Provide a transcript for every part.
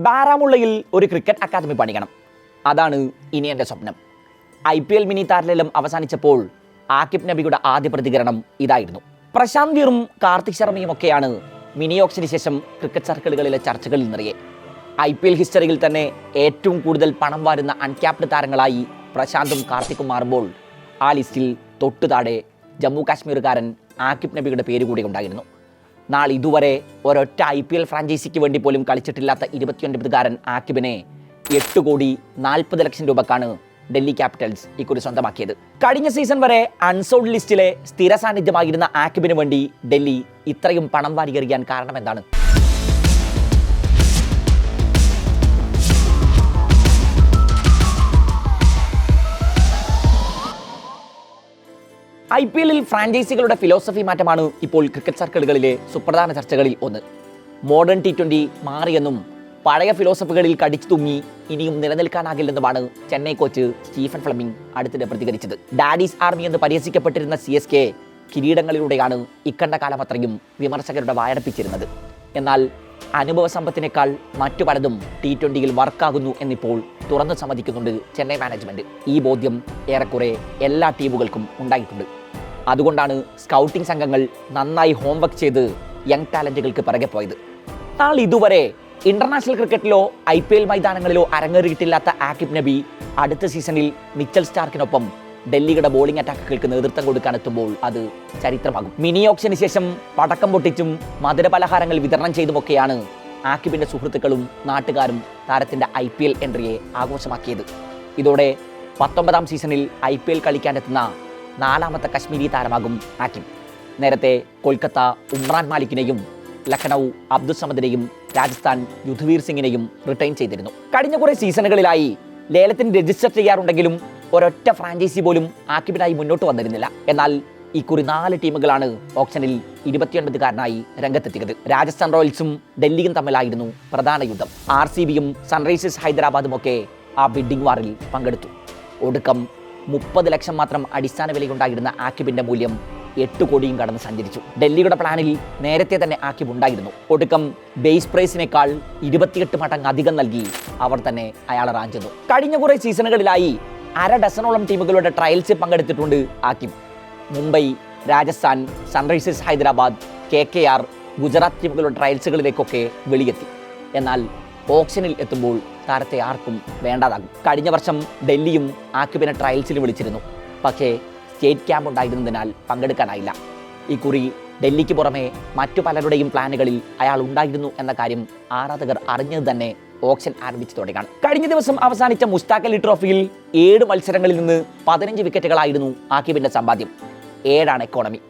ബാരാമുള്ളയിൽ ഒരു cricket academy പണിയണം. അതാണ് ഇനി എന്റെ സ്വപ്നം. ഐ പി എൽ മിനി താരലേലം അവസാനിച്ചപ്പോൾ ആക്കിബ് നബിയുടെ ആദ്യ പ്രതികരണം ഇതായിരുന്നു. പ്രശാന്ത് വീറും കാർത്തിക് ശർമ്മയും ഒക്കെയാണ് മിനി ഓക്സിന് ശേഷം ക്രിക്കറ്റ് സർക്കിളുകളിലെ ചർച്ചകളിൽ നിറയെ. ഐ പി എൽ ഹിസ്റ്ററിയിൽ തന്നെ ഏറ്റവും കൂടുതൽ പണം വാരുന്ന അൺക്യാപ്ഡ് താരങ്ങളായി പ്രശാന്തും കാർത്തിക്കും മാറുമ്പോൾ ആ ലിസ്റ്റിൽ തൊട്ടു താഴെ ജമ്മു കാശ്മീർകാരൻ ആക്കിബ് നബിയുടെ പേര് കൂടി ഉണ്ടായിരുന്നു. നാളെ ഇതുവരെ ഒരൊറ്റ ഐ പി എൽ ഫ്രാഞ്ചൈസിക്ക് വേണ്ടി പോലും കളിച്ചിട്ടില്ലാത്ത ഇരുപത്തിയൊൻപതുകാരൻ ആക്കിബിനെ എട്ട് കോടി നാൽപ്പത് ലക്ഷം രൂപക്കാണ് ഡൽഹി ക്യാപിറ്റൽസ് ഇക്കുറി സ്വന്തമാക്കിയത്. കഴിഞ്ഞ സീസൺ വരെ അൺസോൾഡ് ലിസ്റ്റിലെ സ്ഥിര സാന്നിധ്യമായിരുന്ന ആക്കിബിന് വേണ്ടി ഡൽഹി ഇത്രയും പണം വാരിയെറിയാൻ കാരണം എന്താണ് ഐ പി എല്ലിൽ ഫ്രാഞ്ചൈസികളുടെ ഫിലോസഫി മാറ്റമാണ് ഇപ്പോൾ ക്രിക്കറ്റ് സർക്കിളുകളിലെ സുപ്രധാന ചർച്ചകളിൽ ഒന്ന്. മോഡേൺ ടി ട്വന്റി മാറിയെന്നും പഴയ ഫിലോസഫികളിൽ കടിച്ചു തൂങ്ങി ഇനിയും നിലനിൽക്കാനാകില്ലെന്നുമാണ് ചെന്നൈ കോച്ച് സ്റ്റീഫൻ ഫ്ലമിംഗ് അടുത്തിടെ പ്രതികരിച്ചത്. ഡാഡീസ് ആർമി എന്ന് പരിഹസിക്കപ്പെട്ടിരുന്ന സി എസ് കെ കിരീടങ്ങളിലൂടെയാണ് ഇക്കണ്ട കാലം അത്രയും വിമർശകരുടെ വായടപ്പിച്ചിരുന്നത്. എന്നാൽ അനുഭവ സമ്പത്തിനേക്കാൾ മറ്റു പലതും ടി ട്വന്റിയിൽ വർക്കാകുന്നു എന്നിപ്പോൾ തുറന്നു സമ്മതിക്കുന്നുണ്ട് ചെന്നൈ മാനേജ്മെന്റ് ഈ ബോധ്യം ഏറെക്കുറെ എല്ലാ ടീമുകൾക്കും ഉണ്ടായിട്ടുണ്ട്. അതുകൊണ്ടാണ് സ്കൗട്ടിംഗ് സംഘങ്ങൾ നന്നായി ഹോംവർക്ക് ചെയ്ത് യങ് ടാലന്റുകൾക്ക് പിറകെ പോയത്. താൾ ഇതുവരെ ഇന്റർനാഷണൽ ക്രിക്കറ്റിലോ ഐ പി എൽ മൈതാനങ്ങളിലോ അരങ്ങേറിയിട്ടില്ലാത്ത ആക്കിബ് നബി അടുത്ത സീസണിൽ മിച്ചൽ സ്റ്റാർക്കിനൊപ്പം ഡൽഹിയുടെ ബോളിംഗ് അറ്റാക്കുകൾക്ക് നേതൃത്വം കൊടുക്കാൻ എത്തുമ്പോൾ അത് ചരിത്രമാകും. മിനി ഓപ്ഷന് ശേഷം പടക്കം പൊട്ടിച്ചും മധുരപലഹാരങ്ങൾ വിതരണം ചെയ്തുമൊക്കെയാണ് ആക്കിബിന്റെ സുഹൃത്തുക്കളും നാട്ടുകാരും താരത്തിന്റെ ഐ പി എൽ എൻട്രിയെ ആഘോഷമാക്കിയത്. ഇതോടെ പത്തൊമ്പതാം സീസണിൽ ഐ പി എൽ കളിക്കാനെത്തുന്ന നാലാമത്തെ കശ്മീരി താരമാകും ആക്കിം. നേരത്തെ കൊൽക്കത്ത ഉമ്രാൻ മാലിക്കിനെയും ലഖനൗ അബ്ദുസമദിനെയും രാജസ്ഥാൻ യുധുവീർ സിംഗിനെയും റിട്ടൈൻ ചെയ്തിരുന്നു. കഴിഞ്ഞ കുറേ സീസണുകളിലായി ലേലത്തിന് രജിസ്റ്റർ ചെയ്യാറുണ്ടെങ്കിലും ഒരൊറ്റ ഫ്രാഞ്ചൈസി പോലും ആക്കിബിനായി മുന്നോട്ട് വന്നിരുന്നില്ല. എന്നാൽ ഇക്കുറി നാല് ടീമുകളാണ് ഓപ്ഷനിൽ ഇരുപത്തിയൊൻപതുകാരനായി രംഗത്തെത്തിയത്. രാജസ്ഥാൻ റോയൽസും ഡൽഹിയും തമ്മിലായിരുന്നു പ്രധാന യുദ്ധം. ആർ സി ബിയും സൺറൈസേഴ്സ് ഹൈദരാബാദും ഒക്കെ ആ ബിഡിംഗ് വാറിൽ പങ്കെടുത്തു. ഒടുക്കം മുപ്പത് ലക്ഷം മാത്രം അടിസ്ഥാന വിലയുണ്ടായിരുന്ന ആക്കിബിന്റെ മൂല്യം എട്ട് കോടിയും കടന്ന് സഞ്ചരിച്ചു. ഡൽഹിയുടെ പ്ലാനിൽ നേരത്തെ തന്നെ ആക്കിബ് ഉണ്ടായിരുന്നു. ഒടുക്കം ബേസ് പ്രൈസിനേക്കാൾ ഇരുപത്തിയെട്ട് മടങ്ങ് അധികം നൽകി അവർ തന്നെ അയാളെ റാഞ്ചെന്നു കഴിഞ്ഞ കുറേ സീസണുകളിലായി അര ഡസനോളം ടീമുകളുടെ ട്രയൽസിൽ പങ്കെടുത്തിട്ടുണ്ട് Aqib Mumbai Rajasthan Sunrisers Hyderabad K K R Gujarat ടീമുകളുടെ ട്രയൽസുകളിലേക്കൊക്കെ വെളിയെത്തി. എന്നാൽ ഓപ്ഷനിൽ എത്തുമ്പോൾ താരത്തെ ആർക്കും വേണ്ടാതാകും. കഴിഞ്ഞ വർഷം ഡൽഹിയും ആക്കിബിനെ ട്രയൽസിൽ വിളിച്ചിരുന്നു. പക്ഷേ സ്റ്റേറ്റ് ക്യാമ്പ് ഉണ്ടായിരുന്നതിനാൽ പങ്കെടുക്കാനായില്ല. ഇക്കുറി ഡൽഹിക്ക് പുറമെ മറ്റു പലരുടെയും പ്ലാനുകളിൽ അയാൾ ഉണ്ടായിരുന്നു എന്ന കാര്യം ആരാധകർ അറിഞ്ഞത് തന്നെ ഓപ്ഷൻ തുടങ്ങിയാണ് കഴിഞ്ഞ ദിവസം അവസാനിച്ച മുസ്താഖ് അലി ട്രോഫിയിൽ ഏഴ് മത്സരങ്ങളിൽ നിന്ന് പതിനഞ്ച് വിക്കറ്റുകളായിരുന്നു ആക്കിബിന്റെ സമ്പാദ്യം. ഏഴാണ് എക്കോണമി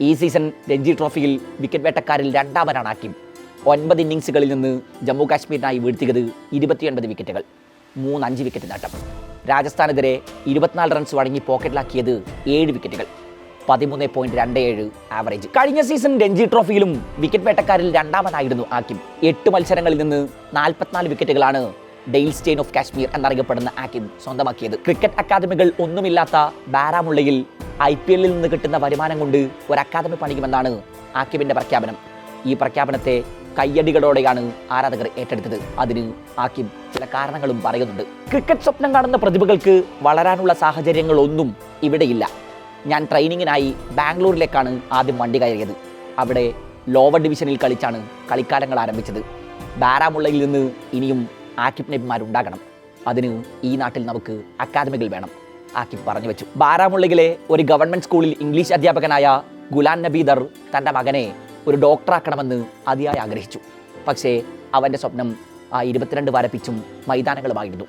ഈ സീസൺ രഞ്ജി ട്രോഫിയിൽ വിക്കറ്റ് വേട്ടക്കാരിൽ രണ്ടാമനാണ് ആക്കിബ് ഒൻപത് ഇന്നിങ്സുകളിൽ നിന്ന് ജമ്മു കാശ്മീരിനായി വീഴ്ത്തിയത് ഇരുപത്തിയൊൻപത് വിക്കറ്റുകൾ മൂന്ന് അഞ്ച് വിക്കറ്റ് നേട്ടം. രാജസ്ഥാനെതിരെ ഇരുപത്തിനാല് റൺസ് വഴങ്ങി പോക്കറ്റിലാക്കിയത് ഏഴ് വിക്കറ്റുകൾ പതിമൂന്ന് പോയിന്റ് രണ്ട് ഏഴ് ആവറേജ് കഴിഞ്ഞ സീസൺ രഞ്ജി ട്രോഫിയിലും വിക്കറ്റ് വേട്ടക്കാരിൽ രണ്ടാമനായിരുന്നു ആക്കിം. എട്ട് മത്സരങ്ങളിൽ നിന്ന് നാൽപ്പത്തിനാല് വിക്കറ്റുകളാണ് ഡെയിൽ സ്റ്റെയിൻ ഓഫ് കാശ്മീർ എന്നറിയപ്പെടുന്ന ആക്കിം സ്വന്തമാക്കിയത്. ക്രിക്കറ്റ് അക്കാദമികൾ ഒന്നുമില്ലാത്ത ബാരാമുള്ളയിൽ ഐ പി എല്ലിൽ നിന്ന് കിട്ടുന്ന വരുമാനം കൊണ്ട് ഒരു അക്കാദമി പണിയുമെന്നാണ് ആക്കിമിന്റെ പ്രഖ്യാപനം. ഈ പ്രഖ്യാപനത്തെ കയ്യടികളോടെയാണ് ആരാധകർ ഏറ്റെടുത്തത്. അതിന് ആക്കിം ചില കാരണങ്ങളും പറയുന്നുണ്ട്. ക്രിക്കറ്റ് സ്വപ്നം കാണുന്ന പ്രതിഭകൾക്ക് വളരാനുള്ള സാഹചര്യങ്ങളൊന്നും ഇവിടെയില്ല. ഞാൻ ട്രെയിനിങ്ങിനായി ബാംഗ്ലൂരിലേക്കാണ് ആദ്യം വണ്ടി കയറിയത്. അവിടെ ലോവർ ഡിവിഷനിൽ കളിച്ചാണ് കളിക്കാരങ്ങൾ ആരംഭിച്ചത്. ബാരാമുള്ളയിൽ നിന്ന് ഇനിയും ആക്കിബ് നബിമാരുണ്ടാകണം. അതിന് ഈ നാട്ടിൽ നമുക്ക് അക്കാദമികൾ വേണം ആക്കിബ് പറഞ്ഞു വെച്ചു. ബാരാമുള്ളയിലെ ഒരു ഗവൺമെന്റ് സ്കൂളിൽ ഇംഗ്ലീഷ് അധ്യാപകനായ ഗുലാൻ നബീദർ തന്റെ മകനെ ഒരു ഡോക്ടറാക്കണമെന്ന് അതിയായി ആഗ്രഹിച്ചു. പക്ഷേ അവന്റെ സ്വപ്നം ആ ഇരുപത്തിരണ്ട് വരപ്പിച്ചും മൈതാനങ്ങളുമായിരുന്നു.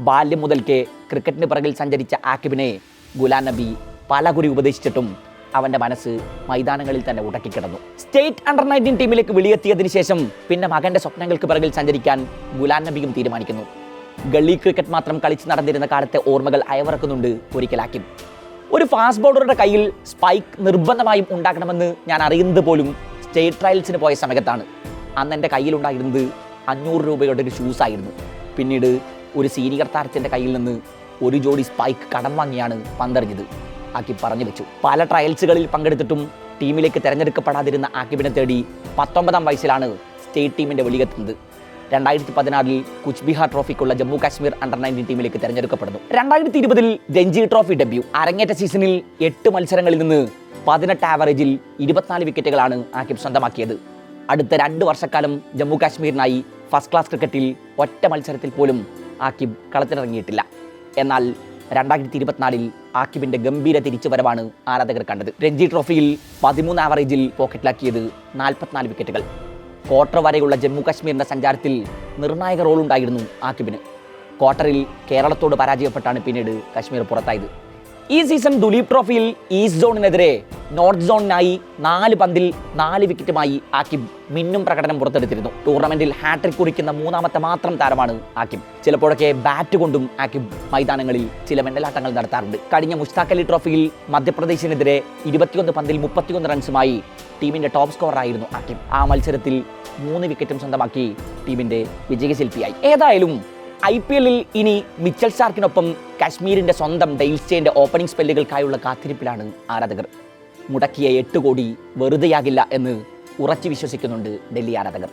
ബാല്യം മുതൽക്കേ ക്രിക്കറ്റിന് പിറകിൽ സഞ്ചരിച്ച ആക്കിബിനെ ഗുലാം നബി പല കുറി ഉപദേശിച്ചിട്ടും അവന്റെ മനസ്സ് മൈതാനങ്ങളിൽ തന്നെ ഉടക്കിക്കിടന്നു. സ്റ്റേറ്റ് അണ്ടർ നയന്റീൻ ടീമിലേക്ക് വിളിയെത്തിയതിനു ശേഷം പിന്നെ മകന്റെ സ്വപ്നങ്ങൾക്ക് പിറകിൽ സഞ്ചരിക്കാൻ ഗുലാം നബിയും തീരുമാനിക്കുന്നു. ഗള്ളി ക്രിക്കറ്റ് മാത്രം കളിച്ച് നടന്നിരുന്ന കാലത്തെ ഓർമ്മകൾ അയവിറക്കുന്നുണ്ട് ഒരിക്കലാക്കി ഒരു ഫാസ്റ്റ് ബോളറുടെ കയ്യിൽ സ്പൈക്ക് നിർബന്ധമായും ഉണ്ടാക്കണമെന്ന് ഞാൻ അറിയുന്നത് പോലും സ്റ്റേറ്റ് ട്രയൽസിന് പോയ സമയത്താണ് അന്ന് എന്റെ കയ്യിലുണ്ടായിരുന്നത് അഞ്ഞൂറ് രൂപയുടെ ഒരു ഷൂസ് ആയിരുന്നു. പിന്നീട് ഒരു സീനിയർ താരത്തിന്റെ കയ്യിൽ നിന്ന് ഒരു ജോഡി സ്പൈക്ക് കടം വാങ്ങിയാണ് പന്തെറിഞ്ഞത്. ആക്കി പറഞ്ഞു വെച്ചു. പല ട്രയൽസുകളിൽ പങ്കെടുത്തിട്ടും ടീമിലേക്ക് തിരഞ്ഞെടുക്കപ്പെടാതിരുന്ന ആക്കിബിനെ തേടി പത്തൊമ്പതാം വയസ്സിലാണ് സ്റ്റേറ്റ് ടീമിന്റെ വെളിയെത്തുന്നത് രണ്ടായിരത്തി പതിനാറിൽ കുച്ച് ബിഹാർ ട്രോഫിക്കുള്ള ജമ്മു കാശ്മീർ അണ്ടർ നയന്റീൻ ടീമിലേക്ക് തെരഞ്ഞെടുക്കപ്പെടുന്നു. രണ്ടായിരത്തി ഇരുപതിൽ രഞ്ജി ട്രോഫി ഡെബ്യൂ. അരങ്ങേറ്റ സീസണിൽ എട്ട് മത്സരങ്ങളിൽ നിന്ന് പതിനെട്ട് ആവറേജിൽ ഇരുപത്തിനാല് വിക്കറ്റുകളാണ് ആക്കിബ് സ്വന്തമാക്കിയത്. അടുത്ത രണ്ട് വർഷക്കാലം ജമ്മു കാശ്മീരിനായി ഫസ്റ്റ് ക്ലാസ് ക്രിക്കറ്റിൽ ഒറ്റ മത്സരത്തിൽ പോലും ആക്കിബ് കളത്തിലിറങ്ങിയിട്ടില്ല എന്നാൽ രണ്ടായിരത്തി ഇരുപത്തിനാലിൽ ആക്കിബിന്റെ ഗംഭീര തിരിച്ചുവരവാണ് ആരാധകർ കണ്ടത്. രഞ്ജി ട്രോഫിയിൽ പതിമൂന്ന് ആവറേജിൽ പോക്കറ്റിലാക്കിയത് നാൽപ്പത്തിനാല് വിക്കറ്റുകൾ ക്വാർട്ടർ വരെയുള്ള ജമ്മു കാശ്മീരിന്റെ സഞ്ചാരത്തിൽ നിർണായക റോളുണ്ടായിരുന്നു ആക്കിബിന്. ക്വാർട്ടറിൽ കേരളത്തോട് പരാജയപ്പെട്ടാണ് പിന്നീട് കാശ്മീർ പുറത്തായത്. ഈ സീസൺ ദുലീപ് ട്രോഫിയിൽ ഈസ്റ്റ് സോണിനെതിരെ നോർത്ത് സോണിനായി നാല് പന്തിൽ നാല് വിക്കറ്റുമായി ആക്കിബ് മിന്നും പ്രകടനം പുറത്തെടുത്തിരുന്നു. ടൂർണമെന്റിൽ ഹാട്രിക് കുറിക്കുന്ന മൂന്നാമത്തെ മാത്രം താരമാണ് ആക്കിബ്. ചിലപ്പോഴൊക്കെ ബാറ്റ് കൊണ്ടും ആക്കിബ് മൈതാനങ്ങളിൽ ചില മെന്നലാട്ടങ്ങൾ നടത്താറുണ്ട്. കഴിഞ്ഞ മുഷ്താഖ് അലി ട്രോഫിയിൽ മധ്യപ്രദേശിനെതിരെ ഇരുപത്തിയൊന്ന് പന്തിൽ മുപ്പത്തിയൊന്ന് റൺസുമായി ടീമിന്റെ ടോപ്പ് സ്കോറായിരുന്നു അക്കിം. ആ മത്സരത്തിൽ മൂന്ന് വിക്കറ്റും സ്വന്തമാക്കി ടീമിന്റെ വിജയശില്പിയായി ഏതായാലും ഐ പി എല്ലിൽ ഇനി മിച്ചൽ സ്റ്റാർക്കിനൊപ്പം കാശ്മീരിന്റെ സ്വന്തം ഡെയിൽസ്റ്റേന്റെ ഓപ്പണിംഗ് സ്പെല്ലുകൾക്കായുള്ള കാത്തിരിപ്പിലാണ് ആരാധകർ. മുടക്കിയ എട്ട് കോടി വെറുതെയാകില്ല എന്ന് ഉറച്ചു വിശ്വസിക്കുന്നുണ്ട് ഡൽഹി ആരാധകർ.